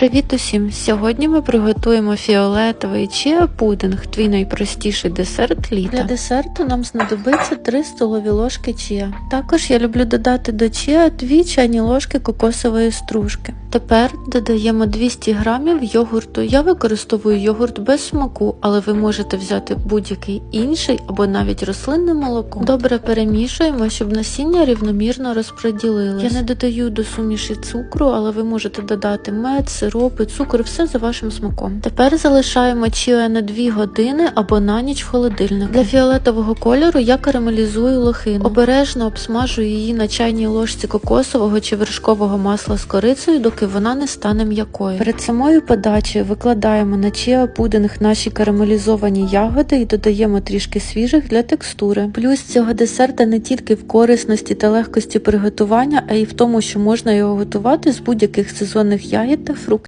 Привіт усім! Сьогодні ми приготуємо фіолетовий чіа пудинг, твій найпростіший десерт літа. Для десерту нам знадобиться 3 столові ложки чіа. Також я люблю додати до чіа 2 чайні ложки кокосової стружки. Тепер додаємо 200 грамів йогурту. Я використовую йогурт без смаку, але ви можете взяти будь-який інший або навіть рослинне молоко. Добре перемішуємо, щоб насіння рівномірно розподілилось. Я не додаю до суміші цукру, але ви можете додати мед, сиропи, цукор, все за вашим смаком. Тепер залишаємо чіа на 2 години або на ніч в холодильнику. Для фіолетового кольору я карамелізую лохину. Обережно обсмажую її на чайній ложці кокосового чи вершкового масла з корицею, доки вона не стане м'якою. Перед самою подачею викладаємо на чіа пудинг наші карамелізовані ягоди і додаємо трішки свіжих для текстури. Плюс цього десерта не тільки в корисності та легкості приготування, а й в тому, що можна його готувати з будь-яких сезонних ягід та фруктів.